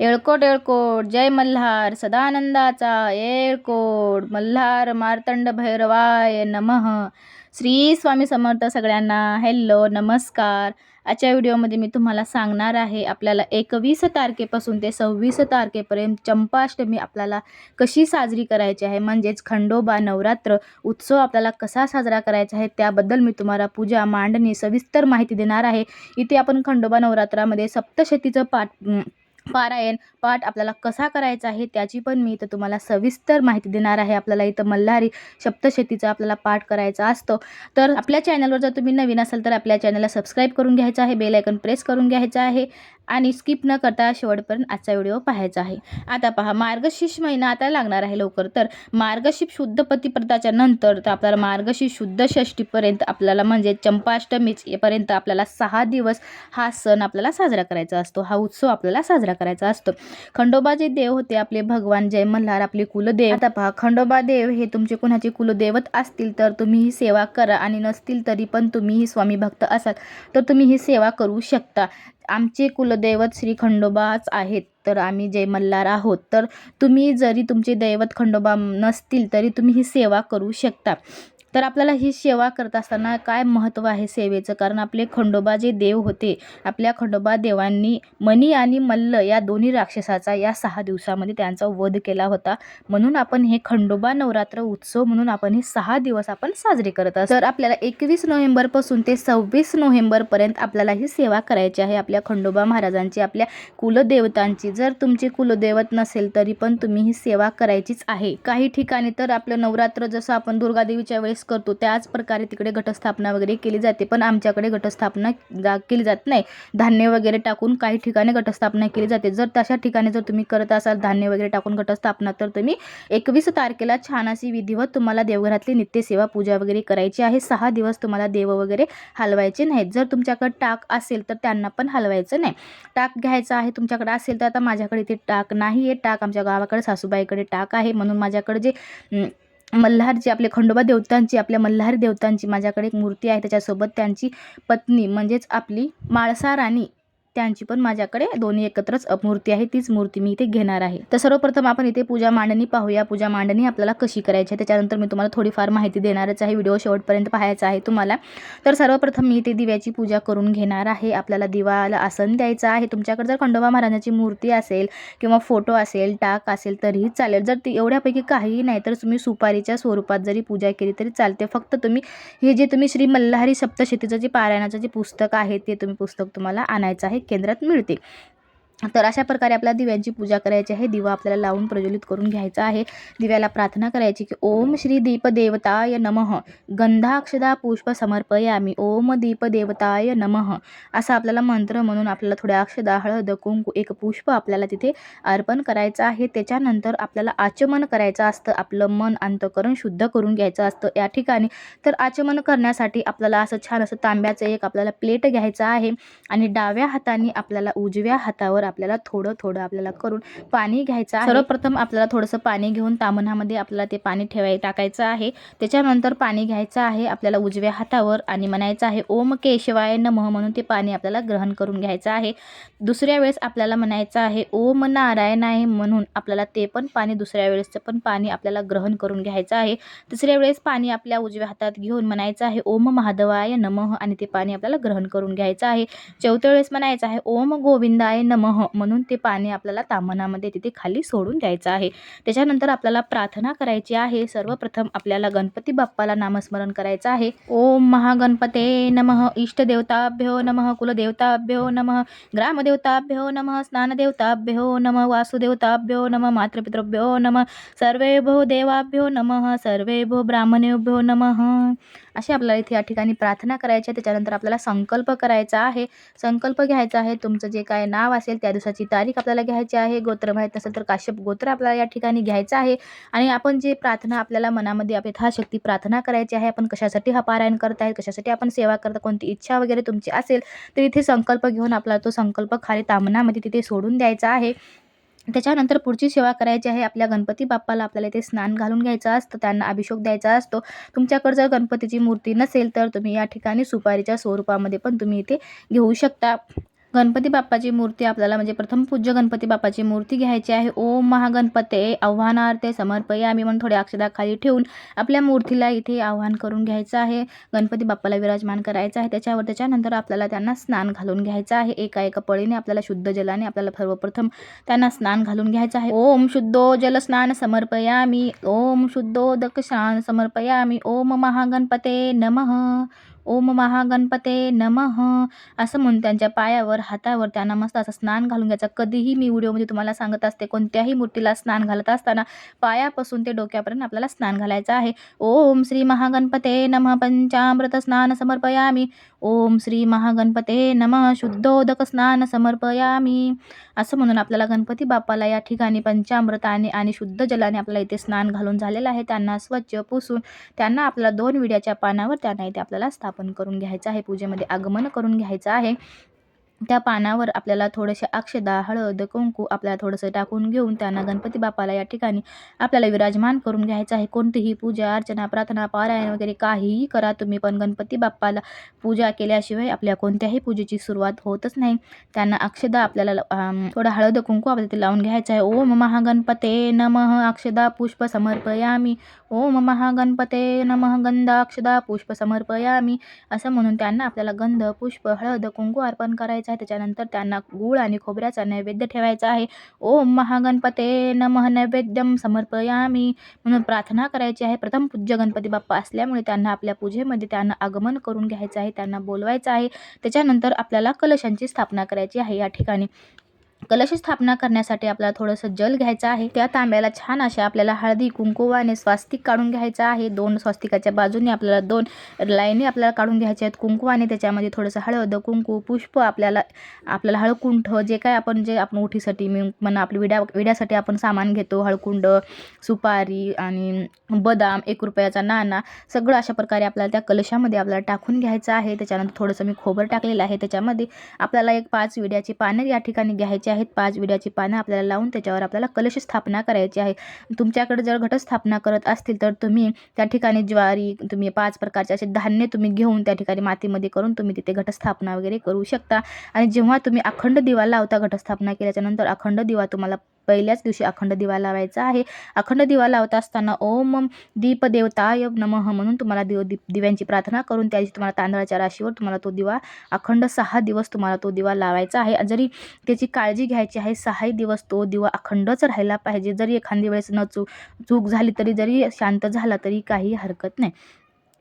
येळकोट येळकोट जय मल्हार सदानंदाचा येळकोट मल्हार मार्तंड भैरवाय नमः. श्री स्वामी समर्थ सगळ्यांना हॅलो नमस्कार. आजच्या व्हिडिओमध्ये मी तुम्हाला सांगणार आहे आपल्याला एकवीस तारखेपासून ते सव्वीस तारखेपर्यंत चंपाष्टमी आपल्याला कशी साजरी करायची आहे म्हणजेच खंडोबा नवरात्र उत्सव आपल्याला कसा साजरा करायचा आहे त्याबद्दल मी तुम्हाला पूजा मांडणी सविस्तर माहिती देणार आहे. इथे आपण खंडोबा नवरात्रामध्ये सप्तशतीचं पाठ पारायण पाठ आपल्याला कसा करायचा आहे त्याची पण मी इथं तुम्हाला सविस्तर माहिती देणार आहे. आपल्याला इथं मल्हारी सप्तशतीचा आपल्याला पाठ करायचा असतो. तर आपल्या चॅनलवर जर तुम्ही नवीन असाल तर आपल्या चॅनलला सबस्क्राईब करून घ्यायचं आहे. बेल आयकन प्रेस करून घ्यायचं आहे. आणि स्किप न करता शेवटपर्यंत आजचा व्हिडिओ पाहायचा आहे. आता पहा मार्गशीर्ष महिना आता लागणार आहे लवकर. तर मार्गशीर्ष शुद्ध पतिप्रताच्या नंतर तर आपल्याला मार्गशीर्ष शुद्ध षष्टीपर्यंत आपल्याला म्हणजे चंपाष्टमीपर्यंत आपल्याला सहा दिवस हा सण आपल्याला साजरा करायचा असतो. हा उत्सव आपल्याला साजरा करायचा असतो. खंडोबा जे देव होते आपले भगवान जय मल्हार आपले कुलदेव. आता पहा खंडोबा देव हे तुमचे कुणाचे कुलदैवत असतील तर तुम्ही ही सेवा करा आणि नसतील तरी पण तुम्ही ही स्वामी भक्त असाल तर तुम्ही ही सेवा करू शकता. आमचे कुलदैवत श्री खंडोबाच आहेत तर आम्ही जय मल्हार आहोत तर तुम्ही जरी तुमचे दैवत खंडोबा नसतील तरी तुम्ही ही सेवा करू शकता. तर आपल्याला ही सेवा करत असताना काय महत्त्व आहे सेवेचं? कारण आपले खंडोबा जे देव होते आपल्या खंडोबा देवांनी मणी आणि मल्ल या दोन्ही राक्षसाचा या सहा दिवसामध्ये त्यांचा वध केला होता. म्हणून आपण हे खंडोबा नवरात्र उत्सव म्हणून आपण हे सहा दिवस आपण साजरे करत असतो तर आपल्याला एकवीस नोव्हेंबरपासून ते सव्वीस नोव्हेंबरपर्यंत आपल्याला ही सेवा करायची आहे. आपल्या खंडोबा महाराजांची आपल्या कुलदेवतांची. जर तुमचे कुलदैवत नसेल तरी पण तुम्ही ही सेवा करायचीच आहे. काही ठिकाणी तर आपलं नवरात्र जसं आपण दुर्गादेवीच्या वेळेस करतो त्याच प्रकारे तिकडे घटस्थापना वगैरे केली जाते. पण आमच्याकडे घटस्थापना जा केली जात नाही. धान्य वगैरे टाकून काही ठिकाणी घटस्थापना केली जाते. जर तशा ठिकाणी जर तुम्ही करत असाल धान्य वगैरे टाकून घटस्थापना तर तुम्ही एकवीस तारखेला छान अशी विधिवत तुम्हाला देवघरातली नित्यसेवा पूजा वगैरे करायची आहे. सहा दिवस तुम्हाला देव वगैरे हलवायचे नाहीत. जर तुमच्याकडे टाक असेल तर त्यांना पण ठेवायचं नाही. टाक घ्यायचा आहे तुमच्याकडे असेल तर आता माझ्याकडे इथे टाक नाही आहे. टाक आमच्या गावाकडे सासूबाईकडे टाक आहे. म्हणून माझ्याकडे जे मल्हारची आपले खंडोबा देवतांची आपल्या मल्हार देवतांची माझ्याकडे एक मूर्ती आहे. त्याच्यासोबत त्यांची पत्नी म्हणजेच आपली माळसा राणी त्यांची पण माझ्याकडे दोन्ही एकत्रच मूर्ती आहे तीच मूर्ती मी इथे घेणार आहे. तर सर्वप्रथम आपण इथे पूजा मांडणी पाहूया. पूजा मांडणी आपल्याला कशी करायची आहे त्याच्यानंतर मी तुम्हाला थोडीफार माहिती देणारच आहे. व्हिडिओ शेवटपर्यंत पाहायचा आहे तुम्हाला. तर सर्वप्रथम मी इथे दिव्याची पूजा करून घेणार आहे. आपल्याला दिवाला आसन द्यायचं आहे. तुमच्याकडे जर खंडोबा महाराजांची मूर्ती असेल किंवा फोटो असेल टाक असेल तरीही चालेल. जर ती एवढ्यापैकी काहीही नाही तर तुम्ही सुपारीच्या स्वरूपात जरी पूजा केली तरी चालते. फक्त तुम्ही हे जे तुम्ही श्री मल्हारी सप्तशतीचं जे पारायणाचं जे पुस्तक आहे ते तुम्ही पुस्तक तुम्हाला आणायचं आहे. केंद्रात मिळते तर अशा प्रकारे आपल्या दिव्यांची पूजा करायची आहे. दिवा आपल्याला लावून प्रज्वलित करून घ्यायचा आहे. दिव्याला प्रार्थना करायची की ओम श्री दीपदेवताय नमः. गंधाक्षदा पुष्प समर्पयामी. ओम दीपदेवताय नमः. असा आपल्याला मंत्र म्हणून आपल्याला थोड्या अक्षदा हळद कुंकू एक पुष्प आपल्याला तिथे अर्पण करायचं आहे. त्याच्यानंतर आपल्याला आचमन करायचं असतं. आपलं मन अंतकरण शुद्ध करून घ्यायचं असतं. या ठिकाणी तर आचमन करण्यासाठी आपल्याला असं छान असं तांब्याचं एक आपल्याला प्लेट घ्यायचं आहे. आणि डाव्या हाताने आपल्याला उजव्या हातावर आपल्याला थोडं थोडं आपल्याला करून पाणी घ्यायचं सर्वप्रथम आपल्याला थोडंसं पाणी घेऊन तामणामध्ये आपल्याला ते पाणी ठेवाय टाकायचं आहे. त्याच्यानंतर पाणी घ्यायचं आहे आपल्याला उजव्या हातावर आणि म्हणायचं आहे ओम केशवाय नमः म्हणून ते पाणी आपल्याला ग्रहण करून घ्यायचं आहे. दुसऱ्या वेळेस आपल्याला म्हणायचं आहे ओम नारायणाय म्हणून आपल्याला ते पण पाणी दुसऱ्या वेळेसचं पण पाणी आपल्याला ग्रहण करून घ्यायचं आहे. तिसऱ्या वेळेस पाणी आपल्या उजव्या हातात घेऊन म्हणायचं आहे ओम महादेवाय नमः आणि ते पाणी आपल्याला ग्रहण करून घ्यायचं आहे. चौथ्या वेळेस म्हणायचं आहे ओम गोविंदाय नमः हो, म्हणून ते पाणी आपल्याला तामणामध्ये तिथे खाली सोडून द्यायचं आहे. त्याच्यानंतर आपल्याला प्रार्थना करायची आहे. सर्वप्रथम आपल्याला गणपती बाप्पाला नामस्मरण करायचं आहे. ओम महागणपते नमः. इष्टदेवताभ्यो नमः. कुलदेवताभ्यो नमः. ग्रामदेवताभ्यो नमः. स्नानदेवताभ्यो नमः. वासुदेवताभ्यो नमः. मातृपितृभ्यो नमः. सर्वेभो देवाभ्यो नमः. सर्वेभो ब्राह्मणेभ्यो नमः. अशी आपल्याला इथे या ठिकाणी प्रार्थना करायची आहे. त्याच्यानंतर आपल्याला संकल्प करायचा आहे. संकल्प घ्यायचा आहे. तुमचं जे काय नाव असेल त्या त्या दिवसाची तारीख आपल्याला घ्यायची आहे. गोत्र माहीत नसेल तर काश्यप गोत्र आपल्याला या ठिकाणी घ्यायचं आहे. आणि आपण जे प्रार्थना आपल्याला मनामध्ये आप यथाशक्ती प्रार्थना करायची आहे आपण कशासाठी हा पारायण करत आहे कशासाठी आपण सेवा करता कोणती इच्छा वगैरे तुमची असेल तर इथे संकल्प घेऊन आपल्याला तो संकल्प खाली तामणामध्ये तिथे सोडून द्यायचा आहे. त्याच्यानंतर पुढची सेवा करायची आहे. आपल्या गणपती बाप्पाला आपल्याला इथे स्नान घालून घ्यायचं असतं. त्यांना अभिषेक द्यायचा असतो. तुमच्याकडे जर गणपतीची मूर्ती नसेल तर तुम्ही या ठिकाणी सुपारीच्या स्वरूपामध्ये पण तुम्ही इथे घेऊ शकता. गणपती बाप्पाची मूर्ती आपल्याला म्हणजे प्रथम पूज्य गणपती बाप्पाची मूर्ती घ्यायची आहे. ओम महागणपते. आव्हानार्थे समर्पयामी म्हणून थोड्या अक्षदाखाली ठेवून आपल्या मूर्तीला इथे आव्हान करून घ्यायचं आहे. गणपती बाप्पाला विराजमान करायचं आहे. त्याच्यावर त्याच्यानंतर आपल्याला त्यांना स्नान घालून घ्यायचं आहे. एका एका पळीने आपल्याला शुद्ध जलाने आपल्याला सर्वप्रथम त्यांना स्नान घालून घ्यायचं आहे. ओम शुद्धो जल स्नान समर्पयामी. ओम शुद्धोदक स्नान समर्पयामी. ओम महागणपते नमः. ओम महागणपते नमः. असं म्हणून त्यांच्या पायावर हातावर त्यांना मस्त असं स्नान घालून घ्यायचं. कधीही मी व्हिडिओमध्ये तुम्हाला सांगत असते कोणत्याही मूर्तीला स्नान घालत असताना पायापासून ते डोक्यापर्यंत आपल्याला स्नान घालायचं आहे. ओम श्री महागणपते नमः. पंचामृत स्नान समर्पयामी. ओम श्री महागणपते नमः. शुद्धोदक स्नान समर्पयामी. असं म्हणून आपल्याला गणपती बाप्पाला या ठिकाणी पंचामृताने आणि शुद्ध जलाने आपल्याला इथे स्नान घालून झालेलं आहे. त्यांना स्वच्छ पुसून त्यांना आपल्याला दोन विड्याच्या पानावर त्यांना इथे आपल्याला स्थापन करून घ्यायचं आहे. पूजेमध्ये आगमन करून घ्यायचं आहे. त्या पानावर आपल्याला थोडेसे अक्षदा हळद कुंकू आपल्याला थोडंसं टाकून घेऊन त्यांना गणपती बाप्पाला या ठिकाणी आपल्याला विराजमान करून घ्यायचं आहे. कोणतीही पूजा अर्चना प्रार्थना पारायण वगैरे काहीही करा. तुम्ही पण गणपती बाप्पाला पूजा केल्याशिवाय आपल्या कोणत्याही पूजेची सुरुवात होतच नाही. त्यांना अक्षदा आपल्याला थोडं हळद कुंकू आपल्याला ते लावून घ्यायचं आहे. ओम महागणपते नमः. अक्षदा पुष्प समर्पयामी. ओम महागणपते नमः. गंधाक्षदा पुष्प समर्पयामी. असं म्हणून त्यांना आपल्याला गंध पुष्प हळद कुंकू अर्पण करायचं आहे. त्याच्यानंतर त्यांना गूळ आणि खोबऱ्याचा नैवेद्य ठेवायचा आहे. ओम महागणपते नमः नैवेद्यम समर्पयामी. म्हणून प्रार्थना करायची आहे. प्रथम पूज्य गणपती बाप्पा असल्यामुळे त्यांना आपल्या पूजेमध्ये त्यांना आगमन करून घ्यायचं आहे. त्यांना बोलवायचं आहे. त्याच्यानंतर आपल्याला कलशांची स्थापना करायची आहे. या ठिकाणी कलश स्थापना करण्यासाठी आपल्याला थोडंसं जल घ्यायचं आहे. त्या तांब्याला छान अशा आपल्याला हळदी कुंकुवाने स्वास्तिक काढून घ्यायचं आहे. दोन स्वास्तिकाच्या बाजूने आपल्याला दोन लाईनी आपल्याला काढून घ्यायच्या आहेत. कुंकुवाने त्याच्यामध्ये थोडंसं हळद कुंकू पुष्प आपल्याला आपल्याला हळकुंठ जे काय आपण जे आपण उठीसाठी मी म्हणा आपली विड्या विड्यासाठी आपण सामान घेतो. हळकुंड सुपारी आणि बदाम एक रुपयाचा नाणा सगळं अशा प्रकारे आपल्याला त्या कलशामध्ये आपल्याला टाकून घ्यायचं आहे. त्याच्यानंतर थोडंसं मी खोबर टाकलेलं आहे. त्याच्यामध्ये आपल्याला एक पाच विड्याची पानं या ठिकाणी घ्यायची आहेत. पाच विड्याची पानं आपल्याला लावून त्याच्यावर आपल्याला कलश स्थापना करायची आहे. तुमच्याकडे जर घटस्थापना करत असतील तर तुम्ही त्या ठिकाणी ज्वारी तुम्ही पाच प्रकारचे असे धान्य तुम्ही घेऊन त्या ठिकाणी मातीमध्ये करून तुम्ही तिथे घटस्थापना वगैरे करू शकता. आणि जेव्हा तुम्ही अखंड दिवा लावता घटस्थापना केल्याच्यानंतर अखंड दिवा तुम्हाला पहिल्याच दिवशी अखंड दिवा लावायचा आहे. अखंड दिवा लावत असताना ओम दीपदेवताय नमः म्हणून तुम्हाला दिव दीप दिव्यांची प्रार्थना करून त्या दिवशी तुम्हाला तांदळाच्या राशीवर तुम्हाला तो दिवा अखंड सहा दिवस तुम्हाला तो दिवा लावायचा आहे. जरी त्याची काळजी घ्यायची आहे सहाही दिवस तो दिवा अखंडच राहायला पाहिजे. जरी एखादी वेळेस न चूक चूक झाली तरी जरी शांत झाला तरी काही हरकत नाही.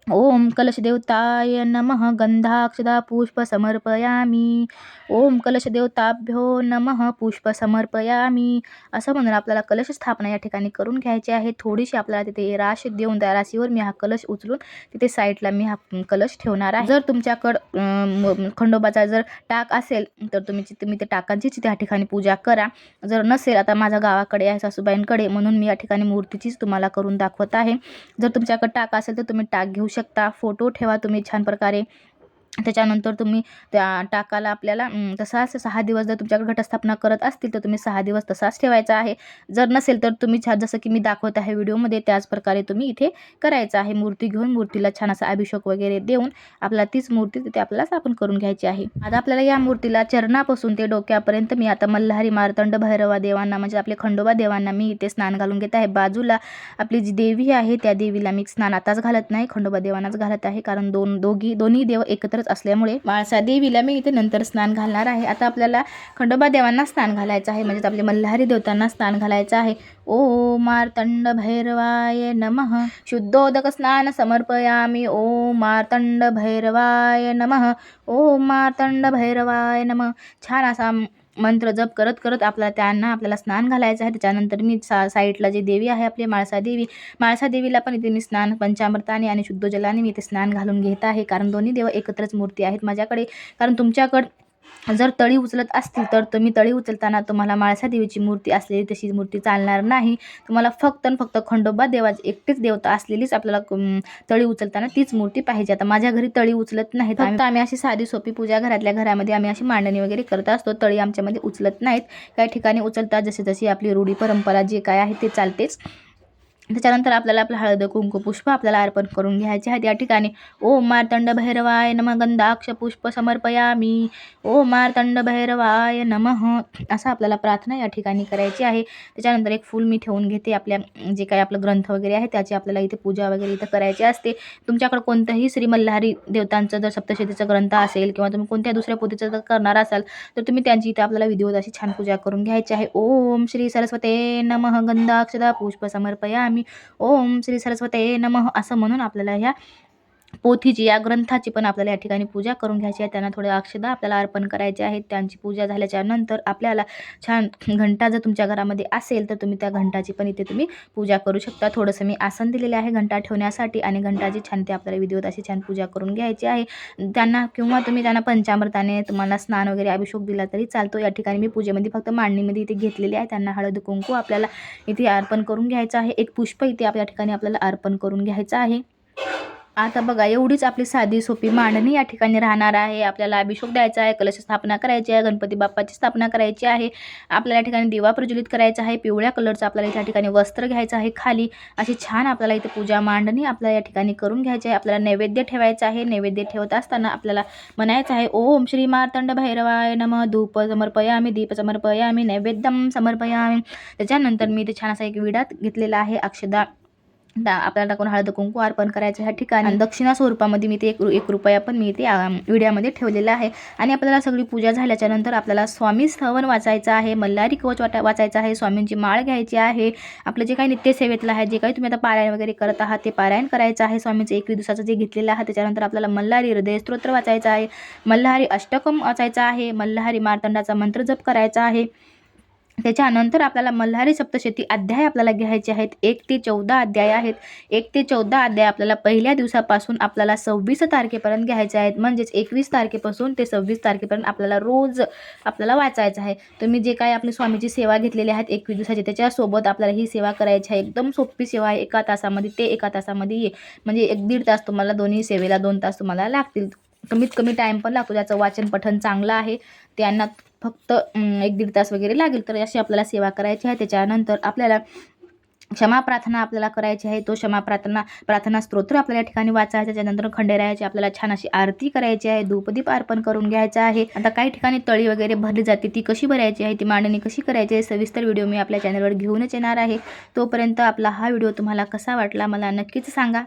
ओम कलशदेवताय नमः गंधाक्षदा पुष्प समर्पयामी ओम कलशदेवताभ्यो नमः पुष्प समर्पयामी असं म्हणून आपल्याला कलश स्थापना या ठिकाणी करून घ्यायची आहे. थोडीशी आपल्याला तिथे राश देऊन त्या राशीवर मी हा कलश उचलून तिथे साईडला मी हा कलश ठेवणार आहे. जर तुमच्याकडं खंडोबाचा जर टाक असेल तर तुम्ही तुम्ही त्या टाकांचीच त्या ठिकाणी पूजा करा. जर नसेल आता माझ्या गावाकडे आहे सासूबाईंकडे म्हणून मी या ठिकाणी मूर्तीचीच तुम्हाला करून दाखवत आहे. जर तुमच्याकडे टाक असेल तर तुम्ही टाक घेऊ शकता. फोटो ठेवा तुम्ही छान प्रकारे. त्याच्यानंतर तुम्ही त्या टाकाला आपल्याला तसाच सहा दिवस जर तुमच्याकडे घटस्थापना करत असतील तर तुम्ही सहा दिवस तसाच ठेवायचा आहे. जर नसेल तर तुम्ही छान जसं की मी दाखवत आहे व्हिडिओमध्ये त्याच प्रकारे तुम्ही इथे करायचं आहे. मूर्ती घेऊन मूर्तीला छान असा अभिषेक वगैरे देऊन आपल्याला तीच मूर्ती तिथे आपल्याला स्थापन करून घ्यायची आहे. आता आपल्याला या मूर्तीला चरणापासून ते डोक्यापर्यंत मी आता मल्हारी मारतंड भैरवा देवांना म्हणजे आपले खंडोबा देवांना मी इथे स्नान घालून घेत आहे. बाजूला आपली जी देवी आहे त्या देवीला मी स्नान आताच घालत नाही खंडोबा देवांनाच घालत आहे. कारण दोन दोघी दोन्ही देव एकत्रच असल्यामुळे माळसा देवीला मी इथे नंतर स्नान घालणार आहे. आता आपल्याला खंडोबा देवांना स्नान घालायचं आहे. म्हणजेच आपले मल्हारी देवतांना स्नान घालायचं आहे. ओ मार्तंड भैरवाय नमः. शुद्धोदक स्नान समर्पयामी. ओ मार्तंड भैरवाय नमः. ओ मार्तंड भैरवाय नमः. छान असा मंत्र जप करत करत आपला त्यांना आपल्याला स्नान घालायचं आहे. त्याच्यानंतर मी सा साईडला जी देवी आहे आपली माळसा देवी माळसा देवीला पण इथे मी स्नान पंचामृताने आणि शुद्ध जलाने मी इथे स्नान घालून घेत आहे. कारण दोन्ही देव एकत्रच मूर्ती आहेत माझ्याकडे. कारण तुमच्याकडं जर तळी उचलत असतील तर तुम्ही तळी उचलताना तुम्हाला माळसा देवीची मूर्ती असलेली तशी मूर्ती चालणार नाही. तुम्हाला फक्त आणि फक्त खंडोबा देवाची एकटीच देवता असलेलीच आपल्याला तळी उचलताना तीच मूर्ती पाहिजे. आता माझ्या घरी तळी उचलत नाही फक्त आम्ही अशी साधी सोपी पूजा घरातल्या घरामध्ये आम्ही अशी मांडणी वगैरे करत असतो. तळी आमच्यामध्ये उचलत नाहीत. काही ठिकाणी उचलतात. जसे जशी आपली रूढी परंपरा जे काय आहे ते चालतेच. त्याच्यानंतर आपल्याला आपलं हळद कुंकू पुष्प आपल्याला अर्पण करून घ्यायचे आहेत. या ठिकाणी ओम मार्तंड भैरवाय नम गंधाक्ष पुष्प समर्पयामी. ओम मार्तंड भैरवाय नमः असं आपल्याला प्रार्थना या ठिकाणी करायची आहे. त्याच्यानंतर एक फूल मी ठेवून घेते. आपल्या जे काही आपलं ग्रंथ वगैरे आहे त्याची आपल्याला इथे पूजा वगैरे इथं करायची असते. तुमच्याकडे कोणतंही श्री मल्हारी देवतांचं जर सप्तशतीचा ग्रंथ असेल किंवा तुम्ही कोणत्या दुसऱ्या पोथीचं जर करणार असाल तर तुम्ही त्यांची इथे आपल्याला विधिवत अशी छान पूजा करून घ्यायची आहे. ओम श्री सरस्वते नमः गंधाक्षदा पुष्प समर्पयामी. ओम श्री सरस्वते नमः असं म्हणून आपल्याला ह्या पोथीची या ग्रंथाची पण आपल्याला या ठिकाणी पूजा करून घ्यायची आहे. त्यांना थोडे अक्षदा आपल्याला अर्पण करायचे आहेत. त्यांची पूजा झाल्याच्यानंतर आपल्याला छान घंटा जर तुमच्या घरामध्ये असेल तर तुम्ही त्या घंटाची पण इथे तुम्ही पूजा करू शकता. थोडंसं मी आसन दिलेले आहे घंटा ठेवण्यासाठी आणि घंटाची छान ते आपल्याला विधिवत अशी छान पूजा करून घ्यायची आहे. त्यांना किंवा तुम्ही त्यांना पंचामृताने तुम्हाला स्नान वगैरे अभिषेक दिला तरी चालतो. या ठिकाणी मी पूजेमध्ये फक्त मांडणीमध्ये इथे घेतलेली आहे. त्यांना हळद कुंकू आपल्याला इथे अर्पण करून घ्यायचं आहे. एक पुष्प इथे आपल्या ठिकाणी आपल्याला अर्पण करून घ्यायचं आहे. आता बघा एवढीच आपली साधी सोपी मांडणी या ठिकाणी राहणार आहे. आपल्याला अभिषेक द्यायचा आहे कलश स्थापना करायची आहे गणपती बाप्पाची स्थापना करायची आहे. आपल्याला या ठिकाणी दिवा प्रज्वलित करायचा आहे पिवळ्या कलरचं आपल्याला या ठिकाणी वस्त्र घ्यायचं आहे खाली. अशी छान आपल्याला इथे पूजा मांडणी आपल्याला या ठिकाणी करून घ्यायची आहे. आपल्याला नैवेद्य ठेवायचं आहे. नैवेद्य ठेवत असताना आपल्याला म्हणायचं आहे ओम श्री मार्तंड भैरवाय नम. धूप समर्पयामी दीप समर्पयामी नैवेद्यम समर्पयामी. त्याच्यानंतर मी इथे छान असा एक विडात घेतलेला आहे अक्षदा आपल्याला टाकून हळद कुंकू अर्पण करायचं ह्या ठिकाणी. आणि दक्षिणा स्वरूपामध्ये मी ते एक रु- एक रुपया पण मी ते विड्यामध्ये ठेवलेला आहे. आणि आपल्याला सगळी पूजा झाल्याच्यानंतर आपल्याला स्वामी स्थवन वाचायचं आहे मल्हारी कवच वाटा वाचायचं आहे स्वामींची माळ घ्यायची आहे. आपलं जे काही नित्यसेवेतलं आहे जे काही तुम्ही आता पारायण वगैरे करत आहात ते पारायण करायचं आहे. स्वामीचं एकवीस दिवसाचं जे घेतलेलं आहे त्याच्यानंतर आपल्याला मल्हारी हृदय स्तोत्र वाचायचं आहे. मल्हारी अष्टकम वाचायचं आहे. मल्हारी मार्तंडाचा मंत्र जप करायचा आहे. त्याच्यानंतर आपल्याला मल्हारी सप्तशती अध्याय आपल्याला घ्यायचे आहेत. एक ते चौदा अध्याय आहेत. एक ते चौदा अध्याय आपल्याला पहिल्या दिवसापासून आपल्याला सव्वीस तारखेपर्यंत घ्यायचे आहेत. म्हणजेच एकवीस तारखेपासून ते सव्वीस तारखेपर्यंत आपल्याला रोज आपल्याला वाचायचं आहे. तुम्ही जे काही आपली स्वामीची सेवा घेतलेली आहेत एकवीस दिवसाची त्याच्यासोबत आपल्याला ही सेवा करायची आहे. एकदम सोपी सेवा आहे. एका तासामध्ये ते एका तासामध्ये ये. म्हणजे एक दीड तास तुम्हाला दोन्ही सेवेला दोन तास तुम्हाला लागतील. कमीत कमी टाईम पण लागतो. त्याचं वाचन पठन चांगलं आहे त्यांना फक्त एक दीड तास वगैरे लागेल. तर अशी आपल्याला सेवा करायची आहे. त्याच्यानंतर आपल्याला क्षमा प्रार्थना आपल्याला करायची आहे. तो क्षमा प्रार्थना प्रार्थना स्तोत्र आपल्याला या ठिकाणी वाचायचं त्याच्यानंतर खंडेरायाची आपल्याला छान अशी आरती करायची आहे. धूपदीप अर्पण करून घ्यायचा आहे. आता काही ठिकाणी तळी वगैरे भरली जाते. ती कशी भरायची आहे? ती मांडणी कशी करायची आहे? सविस्तर व्हिडिओ मी आपल्या चॅनलवर घेऊनच येणार आहे. तोपर्यंत आपला हा व्हिडिओ तुम्हाला कसा वाटला? मला नक्कीच सांगा.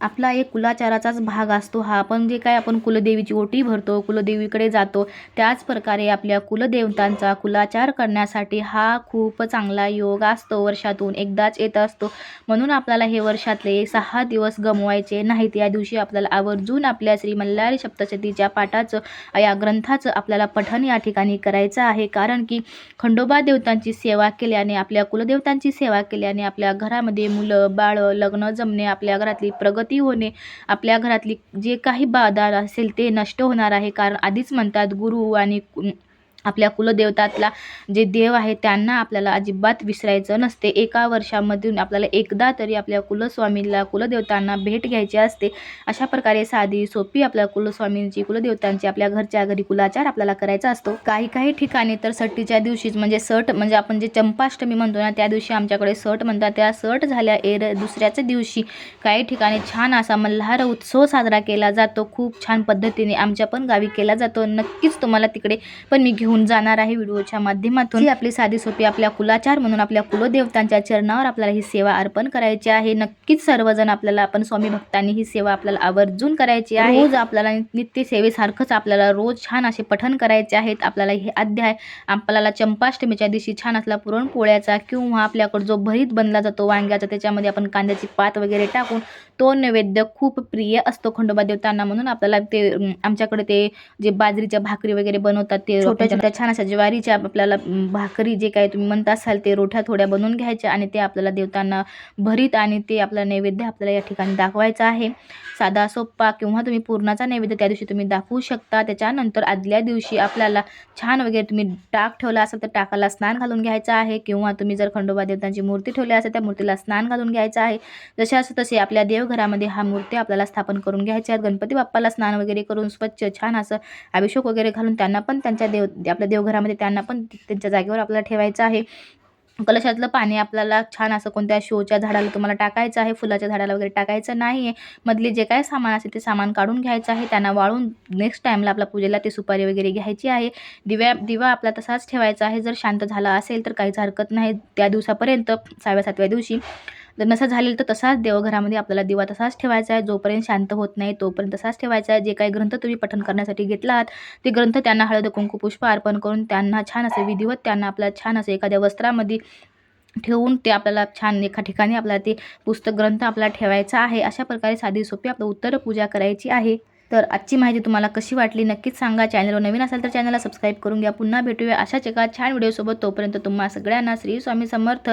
आपला एक कुलाचाराचाच भाग असतो हा. आपण जे काय आपण कुलदेवीची ओटी भरतो कुलदेवीकडे जातो त्याच प्रकारे आपल्या कुलदेवतांचा कुलाचार करण्यासाठी हा खूप चांगला योग असतो. वर्षातून एकदाच येत असतो. म्हणून आपल्याला हे वर्षातले सहा दिवस गमवायचे नाहीत. या दिवशी आपल्याला आवर्जून आपल्या श्री मल्हारी सप्तशतीच्या पाठाचं या ग्रंथाचं आपल्याला पठण या ठिकाणी करायचं आहे. कारण की खंडोबा देवतांची सेवा केल्याने आपल्या कुलदेवतांची सेवा केल्याने आपल्या घरामध्ये मुलं बाळं लग्न जमणे आपल्या घरातली प्रगती होणे आपल्या घरातली जे काही बाधा असेल ते नष्ट होणार आहे. कारण आधीच म्हणतात गुरु आणि आपल्या कुलदेवतातला जे देव आहे त्यांना आपल्याला अजिबात विसरायचं नसते. एका वर्षामधून आपल्याला एकदा तरी आपल्या कुलस्वामीला कुलदेवतांना भेट घ्यायची असते. अशा प्रकारे साधी सोपी आपल्या कुलस्वामींची कुलदेवतांची आपल्या घरच्या घरी कुलाचार आपल्याला करायचा असतो. काही काही ठिकाणी तर सट्टीच्या दिवशीच म्हणजे सट म्हणजे आपण जे चंपाष्टमी म्हणतो ना त्या दिवशी आमच्याकडे सट म्हणतात. त्या सट झाल्या एर दुसऱ्याच दिवशी काही ठिकाणी छान असा मल्हार उत्सव साजरा केला जातो. खूप छान पद्धतीने आमच्या पण गावी केला जातो. नक्कीच तुम्हाला तिकडे पण मी घेऊन जाणार आहे व्हिडिओच्या माध्यमातून. आपली साधी सोपी आपल्या कुलाचार म्हणून आपल्या कुलदेवतांच्या चरणावर आपल्याला ही सेवा अर्पण करायची आहे. नक्कीच सर्वजण आपल्याला आपण स्वामी भक्तांनी ही सेवा आपल्याला आवर्जून करायची आहे. रोज आपल्याला नित्य सेवेसारखंच आपल्याला रोज छान असे पठण करायचे आहेत. आपल्याला हे अध्याय आपल्याला चंपाष्टमीच्या दिवशी छान असला पुरणपोळ्याचा किंवा आपल्याकडे जो भरीत बनला जातो वांग्याचा त्याच्यामध्ये आपण कांद्याची पात वगैरे टाकून तो नैवेद्य खूप प्रिय असतो खंडोबा देवतांना म्हणून. आपल्याला ते आमच्याकडे ते जे बाजरीच्या भाकरी वगैरे बनवतात ते छोट्या त्या छान अशा ज्वारीच्या आपल्याला भाकरी जे काही तुम्ही म्हणत असाल ते रोठ्या थोड्या बनवून घ्यायच्या आणि ते आपल्याला देवतांना भरीत आणि ते आपला नैवेद्य आपल्याला या ठिकाणी दाखवायचा आहे. साधा सोप्पा किंवा तुम्ही पूर्णाचा नैवेद्य त्या दिवशी तुम्ही दाखवू शकता. त्याच्यानंतर आदल्या दिवशी आपल्याला छान वगैरे तुम्ही टाक ठेवला असेल तर टाकाला स्नान घालून घ्यायचं आहे. किंवा तुम्ही जर खंडोबा देवतांची मूर्ती ठेवली असेल त्या मूर्तीला स्नान घालून घ्यायचं आहे. जसे असं तसे आपल्या देवघरामध्ये हा मूर्ती आपल्याला स्थापन करून घ्यायच्या आहेत. गणपती बाप्पाला स्नान वगैरे करून स्वच्छ छान असं अभिषेक वगैरे घालून त्यांना पण त्यांच्या देव ते आपल्या देवघरामध्ये त्यांना पण त्यांच्या जागेवर आपल्याला ठेवायचं आहे. कलशातलं पाणी आपल्याला छान असं कोणत्या शोच्या झाडाला तुम्हाला टाकायचं आहे फुलाच्या झाडाला वगैरे टाकायचं नाही आहे मधले जे काय सामान असेल ते सामान काढून घ्यायचं आहे. त्यांना वाळून नेक्स्ट टाईमला आपल्या पूजेला ते सुपारी वगैरे घ्यायची आहे. दिव्या दिवा आपला तसाच ठेवायचा आहे. जर शांत झाला असेल तर काहीच हरकत नाही. त्या दिवसापर्यंत सहाव्या सातव्या दिवशी जर नसा झालेलं तर तसाच देवघरामध्ये आपल्याला दिवा तसाच ठेवायचा आहे. जोपर्यंत शांत होत नाही तोपर्यंत तसाच ठेवायचा आहे. जे काही ग्रंथ तुम्ही पठण करण्यासाठी घेतला आहात ते ग्रंथ त्यांना हळद कुंकू पुष्प अर्पण करून त्यांना छान असे विधिवत त्यांना आपल्या छान असे एखाद्या वस्त्रामध्ये ठेवून ते आपल्याला छान एका ठिकाणी आपल्याला ते पुस्तक ग्रंथ आपल्याला ठेवायचा आहे. अशा प्रकारे साधी सोपी आपलं उत्तर पूजा करायची आहे. तर आजची माहिती तुम्हाला कशी वाटली नक्कीच सांगा. चॅनलवर नवीन असाल तर चॅनलला सबस्क्राईब करून घ्या. पुन्हा भेटूया अशाच एका छान व्हिडिओसोबत. तोपर्यंत तुम्हा सगळ्यांना श्री स्वामी समर्थ.